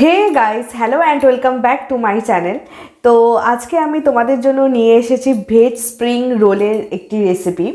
Hey guys hello and welcome back to my channel তো আজকে আমি তোমাদের জন্য নিয়ে এসেছি ভেজ স্প্রিং রোলের একটি রেসিপি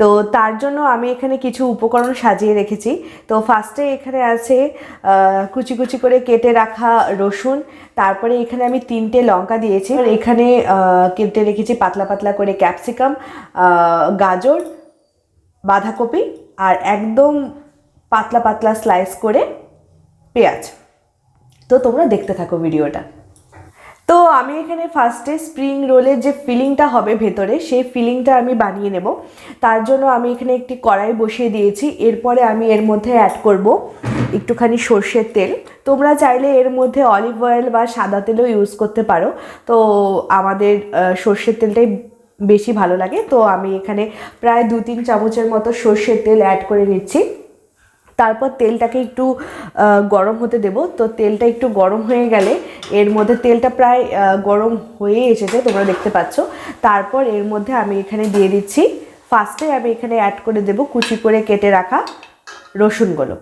তো তার জন্য আমি এখানে কিছু উপকরণ সাজিয়ে রেখেছি। তো ফার্স্টে এখানে আছে কুচি কুচি করে কেটে রাখা রসুন। তারপরে এখানে আমি তিনটে লঙ্কা দিয়েছি। আর এখানে কেটে রেখেছি পাতলা পাতলা করে ক্যাপসিকাম গাজর, বাঁধাকপি আর একদম পাতলা পাতলা স্লাইস করে পেঁয়াজ। তো তোমরা দেখতে থাকো ভিডিওটা। তো আমি এখানে ফার্স্টে স্প্রিং রোলের যে ফিলিংটা হবে ভেতরে, সেই ফিলিংটা আমি বানিয়ে নেব। তার জন্য আমি এখানে একটি কড়াই বসিয়ে দিয়েছি। এরপরে আমি এর মধ্যে অ্যাড করব একটুখানি সর্ষের তেল। তোমরা চাইলে এর মধ্যে অলিভ অয়েল বা সাদা তেলও ইউজ করতে পারো। তো আমাদের সর্ষের তেলটাই বেশি ভালো লাগে। তো আমি এখানে প্রায় দু তিন চামচের মতো সর্ষের তেল অ্যাড করে নিচ্ছি। তারপর তেলটাকে একটু গরম হতে দেব। তো তেলটা একটু গরম হয়ে গেলে এর মধ্যে তেলটা প্রায় গরম হয়ে এসেছে, তোমরা দেখতে পাচ্ছ। তারপর এর মধ্যে আমি এখানে দিয়ে দিচ্ছি। ফার্স্টে আমি এখানে অ্যাড করে দেব কুচি করে কেটে রাখা রসুনগুলো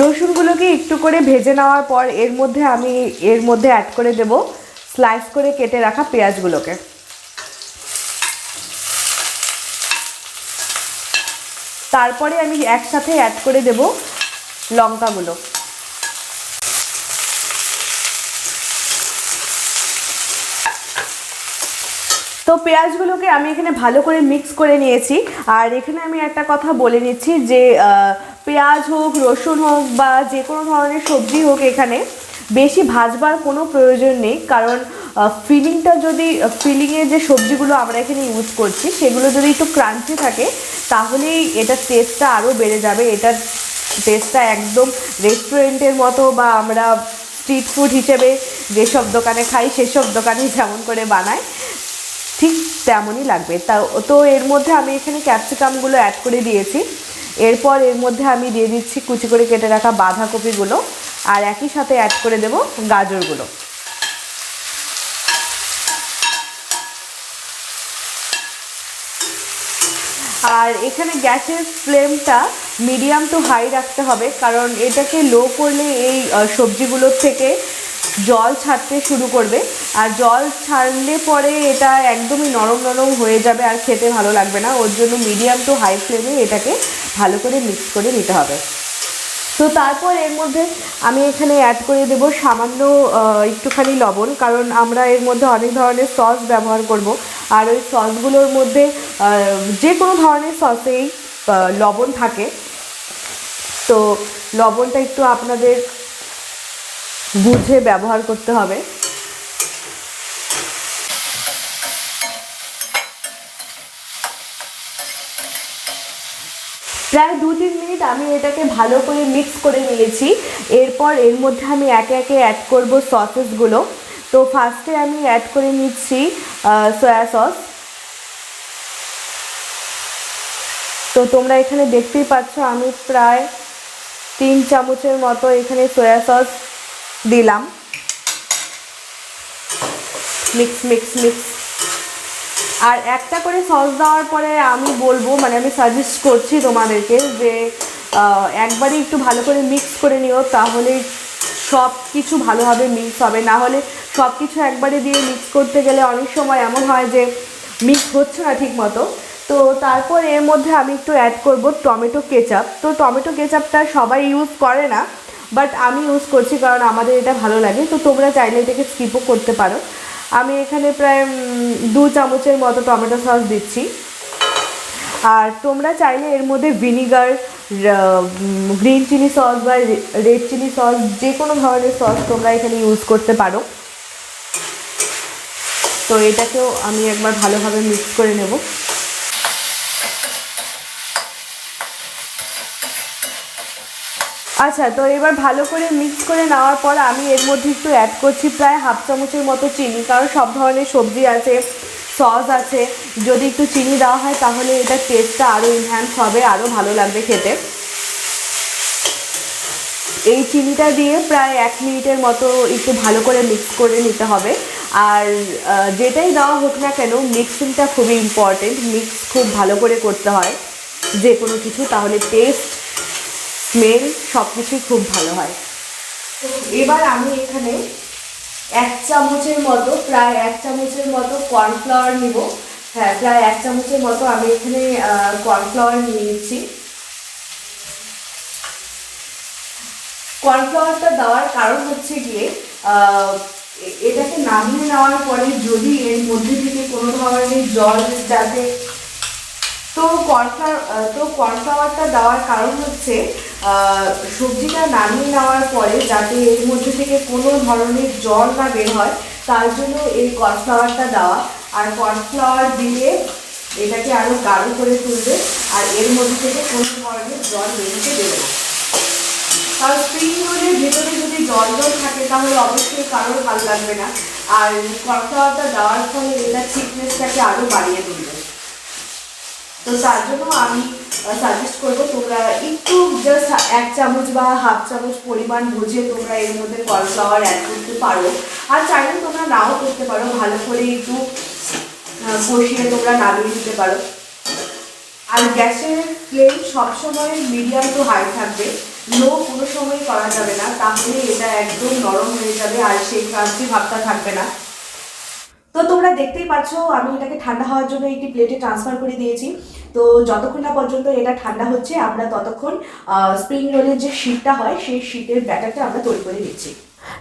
রসুনগুলোকে একটু করে ভেজে নেওয়ার পর এর মধ্যে আমি এর মধ্যে অ্যাড করে দেব স্লাইস করে কেটে রাখা পেঁয়াজগুলোকে। তারপরে আমি একসাথে অ্যাড করে দেব লঙ্কাগুলো। তো পেঁয়াজগুলোকে আমি এখানে ভালো করে মিক্স করে নিয়েছি। আর এখানে আমি একটা কথা বলে নিচ্ছি যে পেঁয়াজ হোক, রসুন হোক বা যে কোনো ধরনের সবজি হোক এখানে বেশি ভাজবার কোনো প্রয়োজন নেই। কারণ ফিলিংটা যদি ফিলিংয়ের যে সবজিগুলো আমরা এখানে ইউজ করছি, সেগুলো যদি একটু ক্রাঞ্চি থাকে, তাহলেই এটার টেস্টটা আরও বেড়ে যাবে। এটার টেস্টটা একদম রেস্টুরেন্টের মতো বা আমরা স্ট্রিট ফুড হিসেবে যেসব দোকানে খাই, সেসব দোকানে যেমন করে বানায় ঠিক তেমনই লাগবে। তা, তো এর মধ্যে আমি এখানে ক্যাপসিকামগুলো অ্যাড করে দিয়েছি। এরপর এর মধ্যে আমি দিয়ে দিচ্ছি কুচি করে কেটে রাখা বাঁধাকপিগুলো, আর একই সাথে অ্যাড করে দেব গাজরগুলো। আর এখানে গ্যাসের ফ্লেমটা মিডিয়াম টু হাই রাখতে হবে, কারণ এটাকে লো করলে এই সবজিগুলোর থেকে জল ছাড়তে শুরু করবে। আর জল ছাড়লে পরে এটা একদমই নরম নরম হয়ে যাবে আর খেতে ভালো লাগবে না। ওর জন্য মিডিয়াম টু হাই ফ্লেমে এটাকে ভালো করে মিক্স করে নিতে হবে। তো তারপর এর মধ্যে আমি এখানে অ্যাড করে দেব সামান্য একটুখানি লবণ, কারণ আমরা এর মধ্যে অনেক ধরনের সস ব্যবহার করব। আর ওই সসগুলোর মধ্যে যে কোনো ধরনের সসেই লবণ থাকে। তো লবণটা একটু আপনাদের বুঝে ব্যবহার করতে হবে। প্রায় দু, তিন মিনিট আমি এটাকে ভালো করে মিক্স করে নিয়েছি। এরপর এর মধ্যে আমি একে একে অ্যাড করব সসেসগুলো তো ফার্স্টে আমি অ্যাড করে নিচ্ছি সয়া সস তো তোমরা এখানে দেখতেই পাচ্ছ, আমি প্রায় তিন চামচের মতো এখানে সয়া সস দিলাম। মিক্স মিক্স মিক্স আর একটা করে সস দেওয়ার পরে আমি বলব মানে আমি সাজেস্ট করছি তোমাদেরকে যে আহ, একবারই একটু ভালো করে মিক্স করে নিও তাহলে সব কিছু ভালোভাবে মিক্স হবে। না হলে সব কিছু একবারে দিয়ে মিক্স করতে গেলে অনেক সময় এমন হয় যে মিক্স হচ্ছে না ঠিক মতো তো তারপর এর মধ্যে আমি একটু অ্যাড করব টমেটো কেচাপ তো টমেটো কেচাপটা সবাই ইউজ করে না বাট আমি ইউজ করছি কারণ আমাদের এটা ভালো লাগে। তো তোমরা চাইলে এটাকে স্কিপও করতে পারো। আমি এখানে প্রায় দু চামচের মতো টমেটো সস দিচ্ছি। আর তোমরা চাইলে এর মধ্যে ভিনিগার গ্রিন চিলি সস বা রেড চিলি সস, যে কোনো ধরনের সস তোমরা এখানে ইউজ করতে পারো। তো এটাকেও আমি একবার ভালোভাবে মিক্স করে নেব। আচ্ছা তো এবার ভালো করে মিক্স করে নেওয়ার পর আমি এর মধ্যে একটু অ্যাড করছি প্রায় হাফ চামচের মতো চিনি, কারণ সব ধরনের সবজি আছে সস আছে। যদি একটু চিনি দেওয়া হয় তাহলে এটা টেস্টটা আরও ইনহ্যান্স হবে আরও ভালো লাগবে খেতে। এই চিনিটা দিয়ে প্রায় এক মিনিটের মতো একটু ভালো করে মিক্স করে নিতে হবে। আর যেটাই দেওয়া হোক না কেন মিক্সিংটা খুবই ইম্পর্টেন্ট মিক্স খুব ভালো করে করতে হয়। যে কোনো কিছু, তাহলে টেস্ট স্মেল সব কিছুই খুব ভালো হয়। এবার আমি এখানে এক চামচের মতো, প্রায় এক চামচের মতো কর্নফ্লাওয়ার নিব। হ্যাঁ প্রায় এক চামচের মতো আমি এখানে কর্নফ্লাওয়ার নিয়ে নিচ্ছি। কর্নফ্লাওয়ারটা দেওয়ার কারণ হচ্ছে গিয়ে এটাকে নামিয়ে নেওয়ার পরে যদি এর মধ্যে থেকে কোনো ধরনের জল যাতে তো কর্নফ্লাওয়ার তো কর্নফ্লাওয়ারটা দেওয়ার কারণ হচ্ছে সবজিটা নামিয়ে নেওয়ার পরে যাতে এর মধ্যে থেকে কোনো ধরনের জল না বের হয়, তার জন্য এই কর্নফ্লাওয়ারটা দেওয়া। আর কর্নফ্লাওয়ার দিলে এটাকে আরও গাঢ় করে তুলবে, আর এর মধ্যে থেকে কোনো ধরনের জল বেরোতে দেবে না। কারণ স্প্রিং রোলের ভেতরে যদি জল জল থাকে, তাহলে অবশ্যই কারোর ভালো লাগবে না। আর কর্নফ্লাওয়ারটা দেওয়ার ফলে এটা থিকনেসটাকে আরও বাড়িয়ে তুলবে। তো তার জন্য আমি সাজেস্ট করব তোমরা একটু জাস্ট এক চামচ বা হাফ চামচ পরিমাণ বুঝে তোমরা এর মধ্যে কর্নফ্লাওয়ার অ্যাড করতে পারো। আর চাইলে তোমরা নাও করতে পারো, ভালো করে একটু কষিয়ে তোমরা নামিয়ে দিতে পারো। আর গ্যাসের ফ্লেম সবসময় মিডিয়াম টু হাই থাকবে। লো কোনো সময় করা যাবে না, তাহলে এটা একদম নরম হয়ে যাবে, আর সেই ক্রাঞ্চি ভাবটা থাকবে না। তো তোমরা দেখতেই পাচ্ছ, আমি এটাকে ঠান্ডা হওয়ার জন্য একটি প্লেটে ট্রান্সফার করে দিয়েছি। তো যতক্ষণ না পর্যন্ত এটা ঠান্ডা হচ্ছে, আমরা ততক্ষণ স্প্রিং রোলের যে শীটটা হয়, সেই শীটের ব্যাটারটা আমরা তৈরি করে দিচ্ছি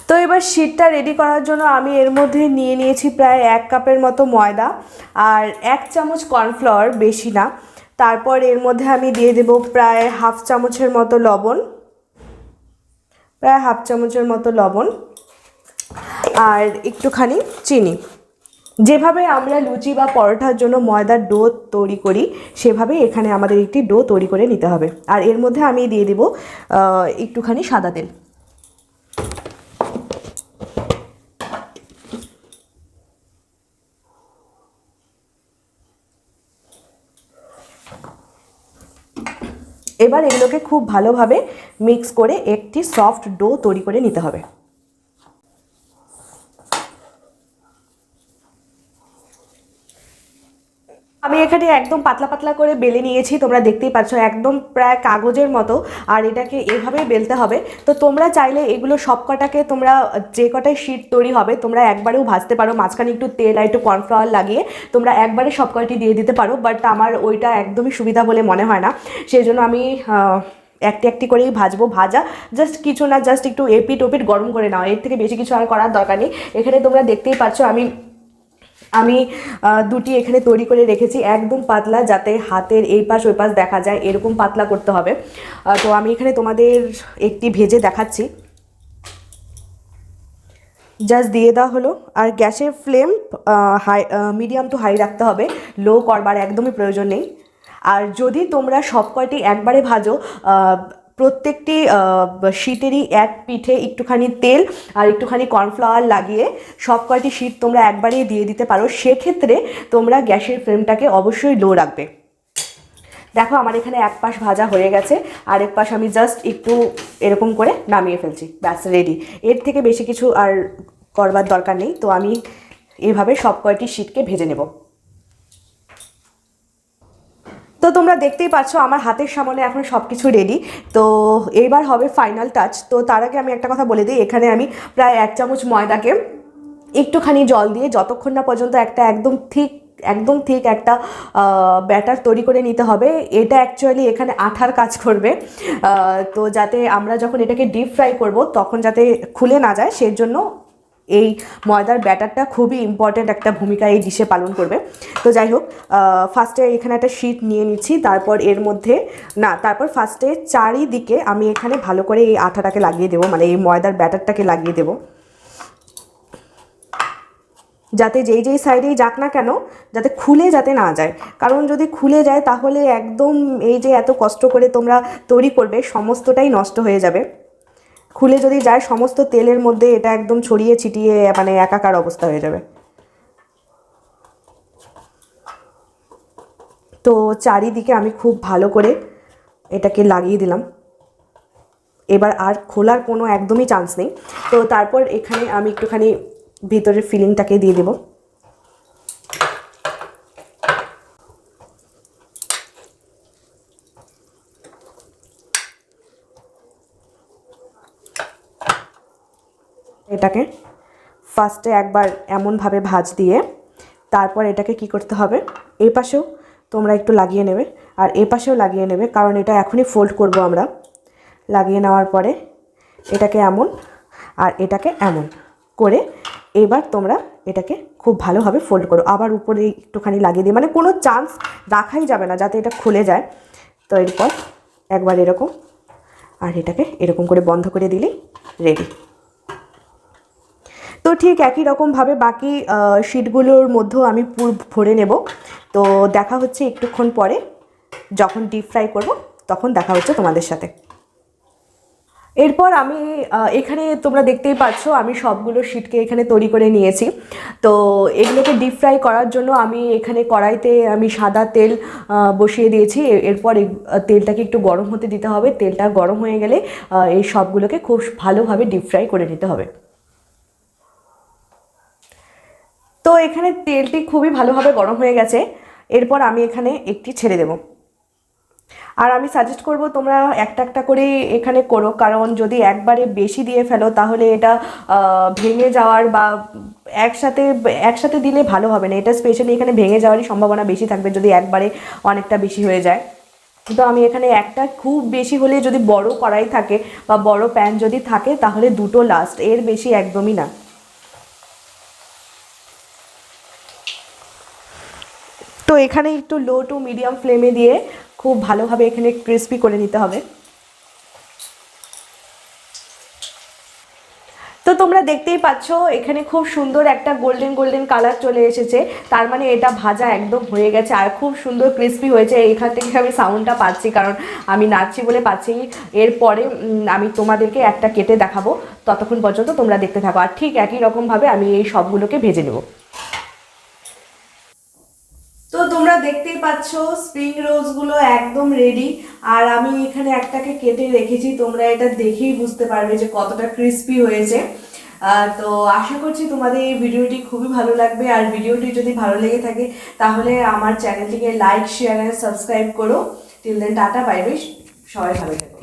তো এবার শীটটা রেডি করার জন্য আমি এর মধ্যে নিয়ে নিয়েছি প্রায় এক কাপের মতো ময়দা আর এক চামচ কর্নফ্লাওয়ার বেশি না। তারপর এর মধ্যে আমি দিয়ে দেব প্রায় হাফ চামচের মতো লবণ। প্রায় হাফ চামচের মতো লবণ আর একটুখানি চিনি। যেভাবে আমরা লুচি বা পরোটার জন্য ময়দার ডো তৈরি করি, সেভাবে এখানে আমাদের একটি ডো তৈরি করে নিতে হবে। আর এর মধ্যে আমি দিয়ে দিব একটুখানি সাদা তেল। এবার এগুলোকে খুব ভালোভাবে মিক্স করে একটি সফট ডো তৈরি করে নিতে হবে। আমি এখানে একদম পাতলা পাতলা করে বেলে নিয়েছি, তোমরা দেখতেই পাচ্ছ, একদম প্রায় কাগজের মতো, আর এটাকে এভাবেই বেলতে হবে। তো তোমরা চাইলে এগুলো সব কটাকে তোমরা যে কটাই শীট তৈরি হবে, তোমরা একবারেও ভাজতে পারো, মাঝখানে একটু তেল আর একটু কর্নফ্লাওয়ার লাগিয়ে তোমরা একবারে সব কয়টি দিয়ে দিতে পারো বাট আমার ওইটা একদমই সুবিধা বলে মনে হয় না। সেই জন্য আমি একটি একটি করেই ভাজবো, ভাজা জাস্ট কিছু না জাস্ট একটু এপিট ওপিট গরম করে নাও, এর থেকে বেশি কিছু আর করার দরকার নেই। এখানে তোমরা দেখতেই পাচ্ছ, আমি আমি দুটি এখানে তৈরি করে রেখেছি। একদম পাতলা, যাতে হাতের এই পাশ, ওই পাশ দেখা যায়, এরকম পাতলা করতে হবে। তো আমি এখানে তোমাদের একটি ভেজে দেখাচ্ছি। জাস্ট দিয়ে দেওয়া হলো। আর গ্যাসের flame high medium to high রাখতে হবে। লো করবার একদমই প্রয়োজন নেই। আর যদি তোমরা সব কয়টি একবারে ভাজো প্রত্যেকটি শীটেরই এক পিঠে একটুখানি তেল আর একটুখানি কর্নফ্লাওয়ার লাগিয়ে সব কয়টি শীট তোমরা একবারেই দিয়ে দিতে পারো, সেক্ষেত্রে তোমরা গ্যাসের ফ্লেমটাকে অবশ্যই লো রাখবে। দেখো আমার এখানে এক পাশ ভাজা হয়ে গেছে, আর এক পাশ আমি জাস্ট একটু এরকম করে নামিয়ে ফেলছি, ব্যাস রেডি এর থেকে বেশি কিছু আর করবার দরকার নেই, তো আমি এভাবে সব কয়টি শীটকে ভেজে নেব। তো তোমরা দেখতেই পাচ্ছ আমার হাতের সামনে এখন সব কিছু রেডি তো এইবার হবে ফাইনাল টাচ তো তার আগে আমি একটা কথা বলে দিই, এখানে আমি প্রায় এক চামচ ময়দাকে একটুখানি জল দিয়ে যতক্ষণ না পর্যন্ত একটা একদম ঠিক একদম ঠিক একটা ব্যাটার তৈরি করে নিতে হবে, এটা অ্যাকচুয়ালি এখানে আঠার কাজ করবে। তো যাতে আমরা যখন এটাকে ডিপ ফ্রাই করব, তখন যাতে খুলে না যায় সেই জন্য এই ময়দার ব্যাটারটা খুবই ইম্পর্ট্যান্ট একটা ভূমিকা এই ডিশে পালন করবে। তো যাই হোক ফার্স্টে এখানে একটা শিট নিয়ে নিচ্ছি, তারপর এর মধ্যে, না, তারপর ফার্স্টে চারিদিকে আমি এখানে ভালো করে এই আঠাটাকে লাগিয়ে দেবো মানে এই ময়দার ব্যাটারটাকে লাগিয়ে দেবো। যাতে যেই যেই সাইডেই যাক না কেন, যাতে খুলে যাতে না যায়। কারণ যদি খুলে যায়, তাহলে একদম এই যে এত কষ্ট করে তোমরা তৈরি করবে, সমস্তটাই নষ্ট হয়ে যাবে। খুলে যদি যায়, সমস্ত তেলের মধ্যে এটা একদম ছড়িয়ে ছিটিয়ে মানে একাকার অবস্থা হয়ে যাবে। তো চারিদিকে আমি খুব ভালো করে এটাকে লাগিয়ে দিলাম। এবার আর খোলার কোনো একদমই চান্স নেই। তো তারপর এখানে আমি একটুখানি ভিতরের ফিলিংটাকে দিয়ে দেবো। এটাকে ফার্স্টে একবার এমনভাবে ভাজ দিয়ে তারপর এটাকে কি করতে হবে? এই পাশেও তোমরা একটু লাগিয়ে নেবে। আর এ পাশেও লাগিয়ে নেবে, কারণ এটা এখনই ফোল্ড করব আমরা। লাগিয়ে নেওয়ার পরে এটাকে এমন আর এটাকে এমন করে এবার তোমরা এটাকে খুব ভালোভাবে ফোল্ড করো। আবার উপরে একটুখানি লাগিয়ে দিই মানে কোনো চান্স রাখাই যাবে না যাতে এটা খুলে যায়। তো এরপর একবার এরকম, আর এটাকে এরকম করে বন্ধ করে দিলেই রেডি তো ঠিক একই রকমভাবে বাকি শিটগুলোর মধ্যেও আমি পুর ভরে নেব। তো দেখা হচ্ছে একটুক্ষণ পরে। যখন ডিপ ফ্রাই করব, তখন দেখা হচ্ছে তোমাদের সাথে। এরপর আমি এখানে তোমরা দেখতেই পাচ্ছ, আমি সবগুলো শিটকে এখানে তৈরি করে নিয়েছি। তো এগুলোকে ডিপ ফ্রাই করার জন্য আমি এখানে কড়াইতে আমি সাদা তেল বসিয়ে দিয়েছি। এরপর তেলটাকে একটু গরম হতে দিতে হবে। তেলটা গরম হয়ে গেলে এই সবগুলোকে খুব ভালোভাবে ডিপ ফ্রাই করে নিতে হবে। তো এখানে তেলটি খুবই ভালোভাবে গরম হয়ে গেছে। এরপর আমি এখানে একটি ছেড়ে দেব। আর আমি সাজেস্ট করব তোমরা একটা একটা করে এখানে করো, কারণ যদি একবারে বেশি দিয়ে ফেলো তাহলে এটা ভেঙে যাওয়ার বা একসাথে একসাথে দিলে ভালো হবে না। এটা স্পেশালি এখানে ভেঙে যাওয়ারই সম্ভাবনা বেশি থাকবে যদি একবারে অনেকটা বেশি হয়ে যায়। তো আমি এখানে একটা খুব বেশি হলে যদি বড় কড়াই থাকে বা বড় প্যান যদি থাকে তাহলে দুটো লাস্ট এর বেশি একদমই না। এখানে একটু লো টু মিডিয়াম ফ্লেমে দিয়ে খুব ভালোভাবে এখানে ক্রিস্পি করে নিতে হবে। তো তোমরা দেখতেই পাচ্ছ, এখানে খুব সুন্দর একটা গোল্ডেন গোল্ডেন কালার চলে এসেছে। তার মানে এটা ভাজা একদম হয়ে গেছে আর খুব সুন্দর ক্রিস্পি হয়েছে। এখান থেকে আমি সাউন্ডটা পাচ্ছি কারণ আমি নাচছি বলে পাচ্ছি এরপরে আমি তোমাদেরকে একটা কেটে দেখাবো। ততক্ষণ পর্যন্ত তোমরা দেখতে থাকো। আর ঠিক একই রকমভাবে আমি এই সবগুলোকে ভেজে নেব। তো তোমরা দেখতেই পাচ্ছ স্প্রিং রোজগুলো একদম রেডি আর আমি এখানে একটাকে কেটে রেখেছি, তোমরা এটা দেখেই বুঝতে পারবে যে কতটা ক্রিস্পি হয়েছে। তো আশা করছি তোমাদের এই ভিডিওটি খুবই ভালো লাগবে। আর ভিডিওটি যদি ভালো লেগে থাকে, তাহলে আমার চ্যানেলটিকে লাইক শেয়ার অ্যান্ড সাবস্ক্রাইব করো। Till then tata bye bye সবাই ভালো থেকো।